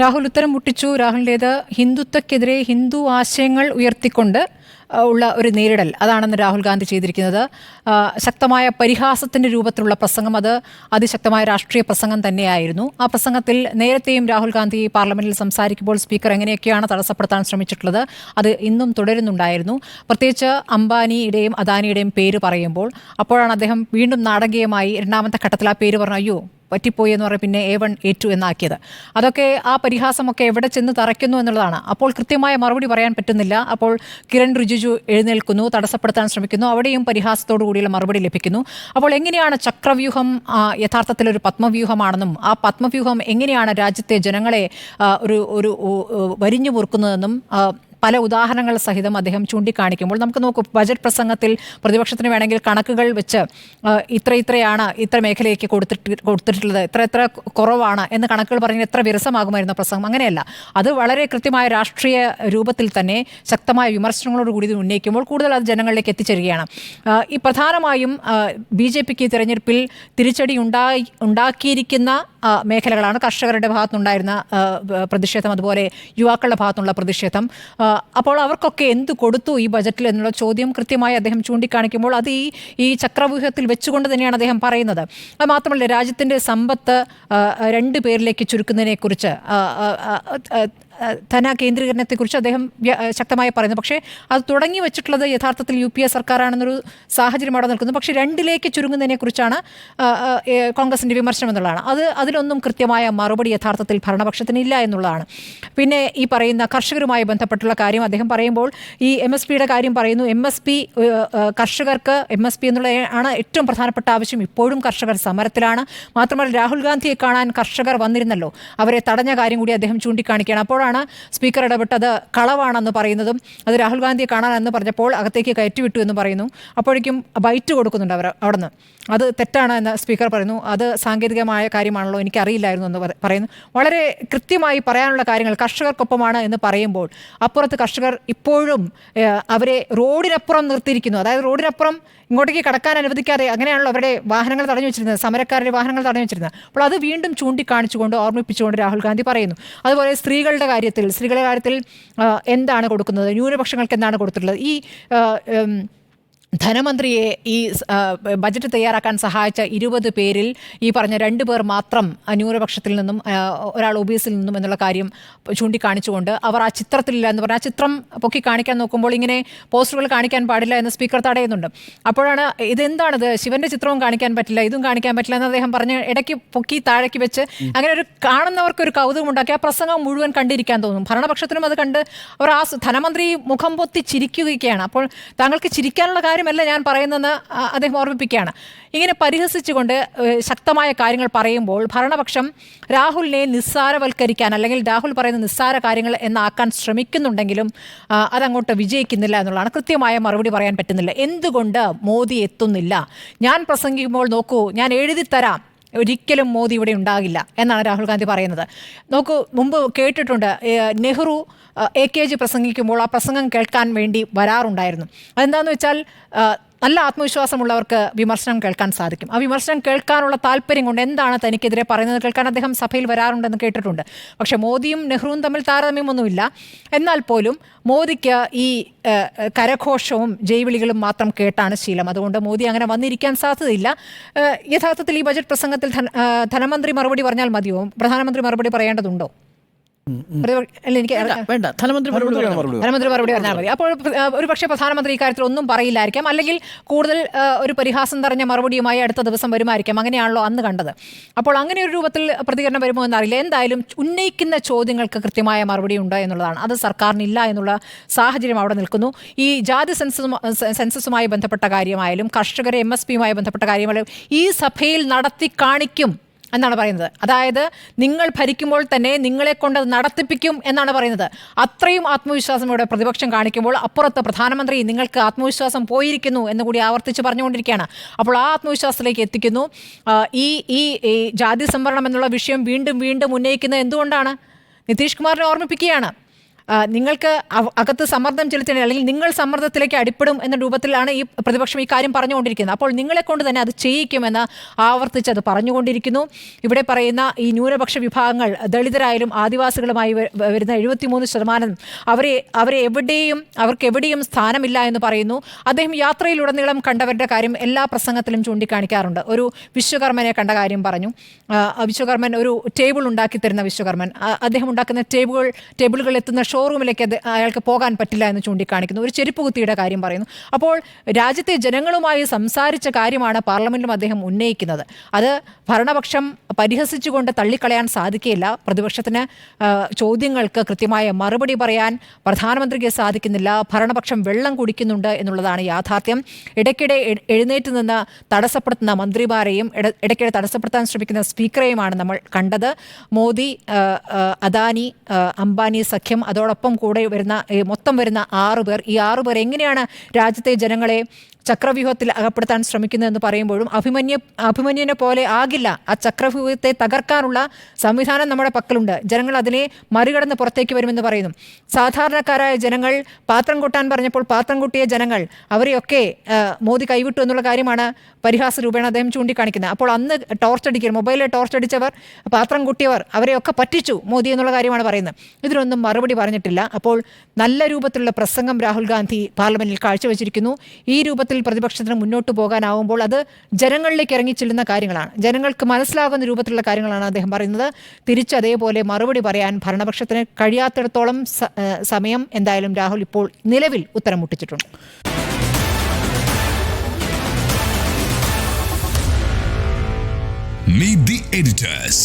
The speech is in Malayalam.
രാഹുൽ ഉത്തരം മുട്ടിച്ചു. രാഹുലിന്റേത് ഹിന്ദുത്വക്കെതിരെ ഹിന്ദു ആശയങ്ങൾ ഉയർത്തിക്കൊണ്ട് ഉള്ള ഒരു നേരിടൽ. അതാണെന്ന് രാഹുൽ ഗാന്ധി ചെയ്തിരിക്കുന്നത്. ശക്തമായ പരിഹാസത്തിന്റെ രൂപത്തിലുള്ള പ്രസംഗം അത്. അതിശക്തമായ രാഷ്ട്രീയ പ്രസംഗം തന്നെയായിരുന്നു. ആ പ്രസംഗത്തിൽ നേരത്തെയും രാഹുൽ ഗാന്ധി പാർലമെന്റിൽ സംസാരിക്കുമ്പോൾ സ്പീക്കർ എങ്ങനെയൊക്കെയാണ് തടസ്സപ്പെടുത്താൻ ശ്രമിച്ചിട്ടുള്ളത് അത് ഇന്നും തുടരുന്നുണ്ടായിരുന്നു. പ്രത്യേകിച്ച് അംബാനിയുടെയും അദാനിയുടെയും പേര് പറയുമ്പോൾ അപ്പോഴാണ് അദ്ദേഹം വീണ്ടും നാടകീയമായി രണ്ടാമത്തെ ഘട്ടത്തിൽ ആ പേര് പറഞ്ഞു അയ്യോ പറ്റിപ്പോയി എന്ന് പറഞ്ഞ് പിന്നെ എ വൺ എ ടു എന്നാക്കിയത്. അതൊക്കെ ആ പരിഹാസമൊക്കെ എവിടെ ചെന്ന് തറയ്ക്കുന്നു എന്നുള്ളതാണ്. അപ്പോൾ കൃത്യമായ മറുപടി പറയാൻ പറ്റുന്നില്ല. അപ്പോൾ കിരൺ റിജിജു എഴുന്നേൽക്കുന്നു തടസ്സപ്പെടുത്താൻ ശ്രമിക്കുന്നു. അവിടെയും പരിഹാസത്തോടു കൂടിയുള്ള മറുപടി ലഭിക്കുന്നു. അപ്പോൾ എങ്ങനെയാണ് ചക്രവ്യൂഹം യഥാർത്ഥത്തിൽ ഒരു പത്മവ്യൂഹമാണെന്നും ആ പത്മവ്യൂഹം എങ്ങനെയാണ് രാജ്യത്തെ ജനങ്ങളെ ഒരു ഒരു വരിഞ്ഞു മുറുക്കുന്നതെന്നും പല ഉദാഹരണങ്ങൾ സഹിതം അദ്ദേഹം ചൂണ്ടിക്കാണിക്കുമ്പോൾ നമുക്ക് നോക്കൂ ബജറ്റ് പ്രസംഗത്തിൽ പ്രതിപക്ഷത്തിന് വേണമെങ്കിൽ കണക്കുകൾ വെച്ച് ഇത്ര ഇത്രയാണ് ഇത്ര മേഖലയ്ക്ക് കൊടുത്തിട്ട് കൊടുത്തിട്ടുള്ളത് ഇത്ര എത്ര കുറവാണ് എന്ന് കണക്കുകൾ പറഞ്ഞ് എത്ര വിരസമാകുമായിരുന്ന പ്രസംഗം. അങ്ങനെയല്ല. അത് വളരെ കൃത്യമായ രാഷ്ട്രീയ രൂപത്തിൽ തന്നെ ശക്തമായ വിമർശനങ്ങളോടുകൂടി ഇത് ഉന്നയിക്കുമ്പോൾ കൂടുതൽ അത് ജനങ്ങളിലേക്ക് എത്തിച്ചേരുകയാണ്. ഈ പ്രധാനമായും ബി ജെ പിക്ക് തിരഞ്ഞെടുപ്പിൽ തിരിച്ചടി ഉണ്ടായി ഉണ്ടാക്കിയിരിക്കുന്ന മേഖലകളാണ്. കർഷകരുടെ ഭാഗത്തുനിന്നുണ്ടായിരുന്ന പ്രതിഷേധം അതുപോലെ യുവാക്കളുടെ ഭാഗത്തുള്ള പ്രതിഷേധം. അപ്പോൾ അവർക്കൊക്കെ എന്ത് കൊടുത്തു ഈ ബജറ്റിൽ എന്നുള്ള ചോദ്യം കൃത്യമായി അദ്ദേഹം ചൂണ്ടിക്കാണിക്കുമ്പോൾ അത് ഈ ഈ ചക്രവ്യൂഹത്തിൽ വെച്ചുകൊണ്ട് തന്നെയാണ് അദ്ദേഹം പറയുന്നത്. അത് മാത്രമല്ല രാജ്യത്തിന്റെ സമ്പത്ത് രണ്ട് പേരിലേക്ക് ചുരുക്കുന്നതിനെക്കുറിച്ച് ധന കേന്ദ്രീകരണത്തെക്കുറിച്ച് അദ്ദേഹം ശക്തമായി പറയുന്നു. പക്ഷേ അത് തുടങ്ങി വെച്ചിട്ടുള്ളത് യഥാർത്ഥത്തിൽ യു പി എ സർക്കാരാണെന്നൊരു സാഹചര്യം അവിടെ നിൽക്കുന്നു. പക്ഷേ രണ്ടിലേക്ക് ചുരുങ്ങുന്നതിനെക്കുറിച്ചാണ് കോൺഗ്രസിന്റെ വിമർശനം എന്നുള്ളതാണ്. അത് അതിലൊന്നും കൃത്യമായ മറുപടി യഥാർത്ഥത്തിൽ ഭരണപക്ഷത്തിന് ഇല്ല എന്നുള്ളതാണ്. പിന്നെ ഈ പറയുന്ന കർഷകരുമായി ബന്ധപ്പെട്ടുള്ള കാര്യം അദ്ദേഹം പറയുമ്പോൾ ഈ എം എസ് പിയുടെ കാര്യം പറയുന്നു. എം എസ് പി കർഷകർക്ക് എം എസ് പി എന്നുള്ള ആണ് ഏറ്റവും പ്രധാനപ്പെട്ട ആവശ്യം. ഇപ്പോഴും കർഷകർ സമരത്തിലാണ്. മാത്രമല്ല രാഹുൽ ഗാന്ധിയെ കാണാൻ കർഷകർ വന്നിരുന്നല്ലോ. അവരെ തടഞ്ഞ കാര്യം കൂടി അദ്ദേഹം ചൂണ്ടിക്കാണിക്കുകയാണ്. അപ്പോഴാണ് സ്പീക്കർ ഇടപെട്ടത് കളവാണെന്ന് പറയുന്നതും അത് രാഹുൽ ഗാന്ധിയെ കാണാനെന്ന് പറഞ്ഞപ്പോൾ അകത്തേക്ക് കയറ്റിവിട്ടു എന്ന് പറയുന്നു. അപ്പോഴേക്കും ബൈറ്റ് കൊടുക്കുന്നുണ്ട് അവർ അവിടുന്ന്. അത് തെറ്റാണ് എന്ന് സ്പീക്കർ പറയുന്നു. അത് സാങ്കേതികമായ കാര്യമാണല്ലോ എനിക്കറിയില്ലായിരുന്നു എന്ന് പറയുന്നു. വളരെ കൃത്യമായി പറയാനുള്ള കാര്യങ്ങൾ കർഷകർക്കൊപ്പമാണ് എന്ന് പറയുമ്പോൾ അപ്പുറത്ത് കർഷകർ ഇപ്പോഴും അവരെ റോഡിനപ്പുറം നിർത്തിയിരിക്കുന്നു. അതായത് റോഡിനപ്പുറം ഇങ്ങോട്ടേക്ക് കടക്കാൻ അനുവദിക്കാതെ അങ്ങനെയാണല്ലോ അവരുടെ വാഹനങ്ങൾ തടഞ്ഞു വെച്ചിരുന്നത്. സമരക്കാരുടെ വാഹനങ്ങൾ തടഞ്ഞു വെച്ചിരുന്നത്. അപ്പോൾ അത് വീണ്ടും ചൂണ്ടിക്കാണിച്ചുകൊണ്ട് ഓർമ്മിപ്പിച്ചുകൊണ്ട് രാഹുൽ ഗാന്ധി പറയുന്നു. അതുപോലെ സ്ത്രീകളുടെ കാര്യത്തിൽ സ്ത്രീകളുടെ കാര്യത്തിൽ എന്താണ് കൊടുക്കുന്നത്? ന്യൂനപക്ഷങ്ങൾക്ക് എന്താണ് കൊടുത്തിട്ടുള്ളത്? ഈ ധനമന്ത്രിയെ ഈ ബജറ്റ് തയ്യാറാക്കാൻ സഹായിച്ച ഇരുപത് പേരിൽ ഈ പറഞ്ഞ രണ്ട് പേർ മാത്രം ന്യൂനപക്ഷത്തിൽ നിന്നും ഒരാൾ ഒബീസിൽ നിന്നും എന്നുള്ള കാര്യം ചൂണ്ടിക്കാണിച്ചുകൊണ്ട് അവർ ആ ചിത്രത്തിലില്ല എന്ന് പറഞ്ഞാൽ ആ ചിത്രം പൊക്കി കാണിക്കാൻ നോക്കുമ്പോൾ ഇങ്ങനെ പോസ്റ്ററുകൾ കാണിക്കാൻ പാടില്ല എന്ന് സ്പീക്കർ തടയുന്നുണ്ട്. അപ്പോഴാണ് ഇതെന്താണിത് ശിവന്റെ ചിത്രവും കാണിക്കാൻ പറ്റില്ല ഇതും കാണിക്കാൻ പറ്റില്ല എന്ന് അദ്ദേഹം പറഞ്ഞ് ഇടയ്ക്ക് പൊക്കി താഴേക്ക് വെച്ച് അങ്ങനെ ഒരു കാണുന്നവർക്ക് ഒരു കൗതുകം ഉണ്ടാക്കി ആ പ്രസംഗം മുഴുവൻ കണ്ടിരിക്കാൻ തോന്നും. ഭരണപക്ഷത്തിനും അത് കണ്ട് അവർ ആ ധനമന്ത്രി മുഖം പൊത്തി ചിരിക്കുകയൊക്കെയാണ് അപ്പോൾ താങ്കൾക്ക് ചിരിക്കാനുള്ള കാര്യമല്ല ഞാൻ പറയുന്നതെന്ന് അദ്ദേഹം ഓർമ്മിപ്പിക്കുകയാണ്. ഇങ്ങനെ പരിഹസിച്ചുകൊണ്ട് ശക്തമായ കാര്യങ്ങൾ പറയുമ്പോൾ ഭരണപക്ഷം രാഹുലിനെ നിസ്സാരവൽക്കരിക്കാൻ അല്ലെങ്കിൽ രാഹുൽ പറയുന്ന നിസ്സാര കാര്യങ്ങൾ എന്നാക്കാൻ ശ്രമിക്കുന്നുണ്ടെങ്കിലും അതങ്ങോട്ട് വിജയിക്കുന്നില്ല എന്നുള്ളതാണ്. കൃത്യമായ മറുപടി പറയാൻ പറ്റുന്നില്ല. എന്തുകൊണ്ട് മോദി എത്തുന്നില്ല? ഞാൻ പ്രസംഗിക്കുമ്പോൾ നോക്കൂ ഞാൻ എഴുതി തരാം ഒരിക്കലും മോദി ഇവിടെ ഉണ്ടാകില്ല എന്നാണ് രാഹുൽ ഗാന്ധി പറയുന്നത്. നോക്കൂ മുമ്പ് കേട്ടിട്ടുണ്ട് നെഹ്റു എ കെ ജി പ്രസംഗിക്കുമ്പോൾ ആ പ്രസംഗം കേൾക്കാൻ വേണ്ടി വരാറുണ്ടായിരുന്നു. അതെന്താണെന്ന് വെച്ചാൽ നല്ല ആത്മവിശ്വാസമുള്ളവർക്ക് വിമർശനം കേൾക്കാൻ സാധിക്കും. ആ വിമർശനം കേൾക്കാനുള്ള താല്പര്യം കൊണ്ട് എന്താണ് തനിക്കെതിരെ പറയുന്നത് കേൾക്കാൻ അദ്ദേഹം സഭയിൽ വരാറുണ്ടെന്ന് കേട്ടിട്ടുണ്ട്. പക്ഷേ മോദിയും നെഹ്റുവും തമ്മിൽ താരതമ്യമൊന്നുമില്ല. എന്നാൽ പോലും മോദിക്ക് ഈ കരഘോഷവും ജൈവിളികളും മാത്രം കേട്ടാണ് ശീലം. അതുകൊണ്ട് മോദി അങ്ങനെ വന്നിരിക്കാൻ സാധ്യതയില്ല. യഥാർത്ഥത്തിൽ ഈ ബജറ്റ് പ്രസംഗത്തിൽ ധന- ധനമന്ത്രി മറുപടി പറഞ്ഞാൽ മതിയോ? പ്രധാനമന്ത്രി മറുപടി പറയേണ്ടതുണ്ടോ? എനിക്ക് വേണ്ട, ധനമന്ത്രി മറുപടി. ധനമന്ത്രി പറഞ്ഞാൽ മതി. അപ്പോൾ ഒരു പക്ഷേ പ്രധാനമന്ത്രി ഇക്കാര്യത്തിൽ ഒന്നും പറയില്ലായിരിക്കാം. അല്ലെങ്കിൽ കൂടുതൽ ഒരു പരിഹാസം നിറഞ്ഞ മറുപടിയുമായി അടുത്ത ദിവസം വരുമായിരിക്കാം. അങ്ങനെയാണല്ലോ അന്ന് കണ്ടത്. അപ്പോൾ അങ്ങനെ ഒരു രൂപത്തിൽ പ്രതികരണം വരുമോ എന്നറിയില്ല. എന്തായാലും ഉന്നയിക്കുന്ന ചോദ്യങ്ങൾക്ക് കൃത്യമായ മറുപടി ഉണ്ട് എന്നുള്ളതാണ്. അത് സർക്കാരിനില്ല എന്നുള്ള സാഹചര്യം അവിടെ നിൽക്കുന്നു. ഈ ജാതി സെൻസസ് സെൻസസുമായി ബന്ധപ്പെട്ട കാര്യമായാലും കർഷകരെ എം എസ് പിയുമായി ബന്ധപ്പെട്ട കാര്യമായാലും ഈ സഭയിൽ നടത്തി കാണിക്കും എന്നാണ് പറയുന്നത്. അതായത് നിങ്ങൾ ഭരിക്കുമ്പോൾ തന്നെ നിങ്ങളെ കൊണ്ട് നടത്തിപ്പിക്കും എന്നാണ് പറയുന്നത്. അത്രയും ആത്മവിശ്വാസം ഇവിടെ പ്രതിപക്ഷം കാണിക്കുമ്പോൾ അപ്പുറത്ത് പ്രധാനമന്ത്രി നിങ്ങൾക്ക് ആത്മവിശ്വാസം പോയിരിക്കുന്നു എന്ന് കൂടി ആവർത്തിച്ച് പറഞ്ഞുകൊണ്ടിരിക്കുകയാണ്. അപ്പോൾ ആ ആത്മവിശ്വാസത്തിലേക്ക് എത്തിക്കുന്നു. ഈ ഈ ജാതി സംവരണം എന്നുള്ള വിഷയം വീണ്ടും വീണ്ടും ഉന്നയിക്കുന്നത് എന്തുകൊണ്ടാണ്? നിതീഷ് കുമാറിനെ ഓർമ്മിപ്പിക്കുകയാണ്. നിങ്ങൾക്ക് അകത്ത് സമ്മർദ്ദം ചെലുത്തണേ അല്ലെങ്കിൽ നിങ്ങൾ സമ്മർദ്ദത്തിലേക്ക് അടിപ്പെടും എന്ന രൂപത്തിലാണ് ഈ പ്രതിപക്ഷം ഈ കാര്യം പറഞ്ഞുകൊണ്ടിരിക്കുന്നത്. അപ്പോൾ നിങ്ങളെ കൊണ്ട് തന്നെ അത് ചെയ്യിക്കുമെന്ന് ആവർത്തിച്ച് അത് പറഞ്ഞുകൊണ്ടിരിക്കുന്നു. ഇവിടെ പറയുന്ന ഈ ന്യൂനപക്ഷ വിഭാഗങ്ങൾ ദളിതരായാലും ആദിവാസികളുമായി വരുന്ന എഴുപത്തിമൂന്ന് ശതമാനം അവരെ അവരെ എവിടെയും അവർക്ക് എവിടെയും സ്ഥാനമില്ല എന്ന് പറയുന്നു. അദ്ദേഹം യാത്രയിലുടനീളം കണ്ടവരുടെ കാര്യം എല്ലാ പ്രസംഗത്തിലും ചൂണ്ടിക്കാണിക്കാറുണ്ട്. ഒരു വിശ്വകർമ്മനെ കണ്ട കാര്യം പറഞ്ഞു. വിശ്വകർമ്മൻ ഒരു ടേബിൾ ഉണ്ടാക്കി തരുന്ന വിശ്വകർമ്മൻ. അദ്ദേഹം ഉണ്ടാക്കുന്ന ടേബിൾ ടേബിളുകൾ എത്തുന്ന ഷോറൂമിലേക്ക് അയാൾക്ക് പോകാൻ പറ്റില്ല എന്ന് ചൂണ്ടിക്കാണിക്കുന്നു. ഒരു ചെരുപ്പ് കുത്തിയുടെ കാര്യം പറയുന്നു. അപ്പോൾ രാജ്യത്തെ ജനങ്ങളുമായി സംസാരിച്ച കാര്യമാണ് പാർലമെന്റിലും അദ്ദേഹം ഉന്നയിക്കുന്നത്. അത് ഭരണപക്ഷം പരിഹസിച്ചുകൊണ്ട് തള്ളിക്കളയാൻ സാധിക്കില്ല പ്രതിപക്ഷത്തിന് ചോദ്യങ്ങൾക്ക് കൃത്യമായ മറുപടി പറയാൻ പ്രധാനമന്ത്രിക്ക് സാധിക്കുന്നില്ല. ഭരണപക്ഷം വെള്ളം കുടിക്കുന്നുണ്ട് എന്നുള്ളതാണ് യാഥാർത്ഥ്യം. ഇടയ്ക്കിടെ എഴുന്നേറ്റ് നിന്ന് തടസ്സപ്പെടുത്തുന്ന മന്ത്രിമാരെയും ഇട- ഇടയ്ക്കിടെ തടസ്സപ്പെടുത്താൻ ശ്രമിക്കുന്ന സ്പീക്കറെയുമാണ് നമ്മൾ കണ്ടത്. മോദി അദാനി അംബാനി സഖ്യം അതോടൊപ്പം കൂടെ വരുന്ന മൊത്തം വരുന്ന ആറു പേർ ഈ ആറു പേർ എങ്ങനെയാണ് രാജ്യത്തെ ജനങ്ങളെ ചക്രവ്യൂഹത്തിൽ അകപ്പെടുത്താൻ ശ്രമിക്കുന്നതെന്ന് പറയുമ്പോഴും അഭിമന്യ അഭിമന്യനെ പോലെ ആകില്ല ആ ചക്രവ്യൂഹത്തെ തകർക്കാനുള്ള സംവിധാനം നമ്മുടെ പക്കലുണ്ട്. ജനങ്ങൾ അതിനെ മറികടന്ന് പുറത്തേക്ക് വരുമെന്ന് പറയുന്നു. സാധാരണക്കാരായ ജനങ്ങൾ പാത്രം കൂട്ടാൻ പറഞ്ഞപ്പോൾ പാത്രം കൂട്ടിയ ജനങ്ങൾ അവരെയൊക്കെ മോദി കൈവിട്ടു എന്നുള്ള കാര്യമാണ് പരിഹാസ രൂപേണ അദ്ദേഹം ചൂണ്ടിക്കാണിക്കുന്നത്. അപ്പോൾ അന്ന് ടോർച്ച് അടിക്കൽ മൊബൈലിൽ ടോർച്ച് അടിച്ചവർ പാത്രം കൂട്ടിയവർ അവരെയൊക്കെ പറ്റിച്ചു മോദി എന്നുള്ള കാര്യമാണ് പറയുന്നത്. ഇതിനൊന്നും മറുപടി പറഞ്ഞിട്ടില്ല. അപ്പോൾ നല്ല രൂപത്തിലുള്ള പ്രസംഗം രാഹുൽ ഗാന്ധി പാർലമെന്റിൽ കാഴ്ചവെച്ചിരിക്കുന്നു. ഈ രൂപത്തിൽ പ്രതിപക്ഷത്തിന് മുന്നോട്ട് പോകാനാവുമ്പോൾ അത് ജനങ്ങളിലേക്ക് ഇറങ്ങിച്ചെല്ലുന്ന കാര്യങ്ങളാണ്. ജനങ്ങൾക്ക് മനസ്സിലാകുന്ന രൂപത്തിലുള്ള കാര്യങ്ങളാണ് അദ്ദേഹം പറയുന്നത്. തിരിച്ച് അതേപോലെ മറുപടി പറയാൻ ഭരണപക്ഷത്തിന് കഴിയാത്തിടത്തോളം സമയം എന്തായാലും രാഹുൽ ഇപ്പോൾ നിലവിൽ ഉത്തരം മുട്ടിച്ചിട്ടുണ്ട്. Meet the editors.